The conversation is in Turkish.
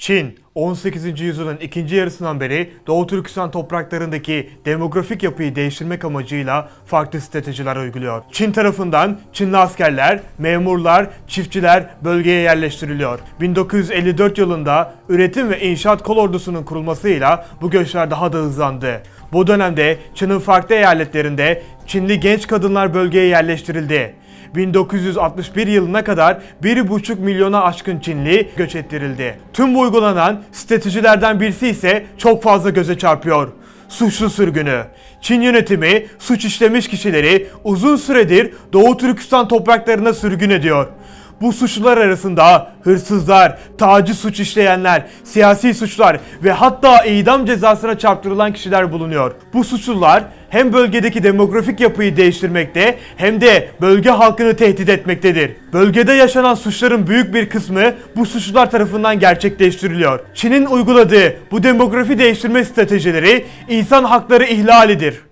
Çin, 18. yüzyılın ikinci yarısından beri Doğu Türkistan topraklarındaki demografik yapıyı değiştirmek amacıyla farklı stratejiler uyguluyor. Çin tarafından Çinli askerler, memurlar, çiftçiler bölgeye yerleştiriliyor. 1954 yılında üretim ve inşaat kolordusunun kurulmasıyla bu göçler daha da hızlandı. Bu dönemde Çin'in farklı eyaletlerinde Çinli genç kadınlar bölgeye yerleştirildi. 1961 yılına kadar 1,5 milyona aşkın Çinli göç ettirildi. Tüm bu uygulanan stratejilerden birisi ise çok fazla göze çarpıyor. Suçlu sürgünü. Çin yönetimi suç işlemiş kişileri uzun süredir Doğu Türkistan topraklarına sürgün ediyor. Bu suçlular arasında hırsızlar, taciz suç işleyenler, siyasi suçlar ve hatta idam cezasına çarptırılan kişiler bulunuyor. Bu suçlular hem bölgedeki demografik yapıyı değiştirmekte hem de bölge halkını tehdit etmektedir. Bölgede yaşanan suçların büyük bir kısmı bu suçlular tarafından gerçekleştiriliyor. Çin'in uyguladığı bu demografi değiştirme stratejileri insan hakları ihlalidir.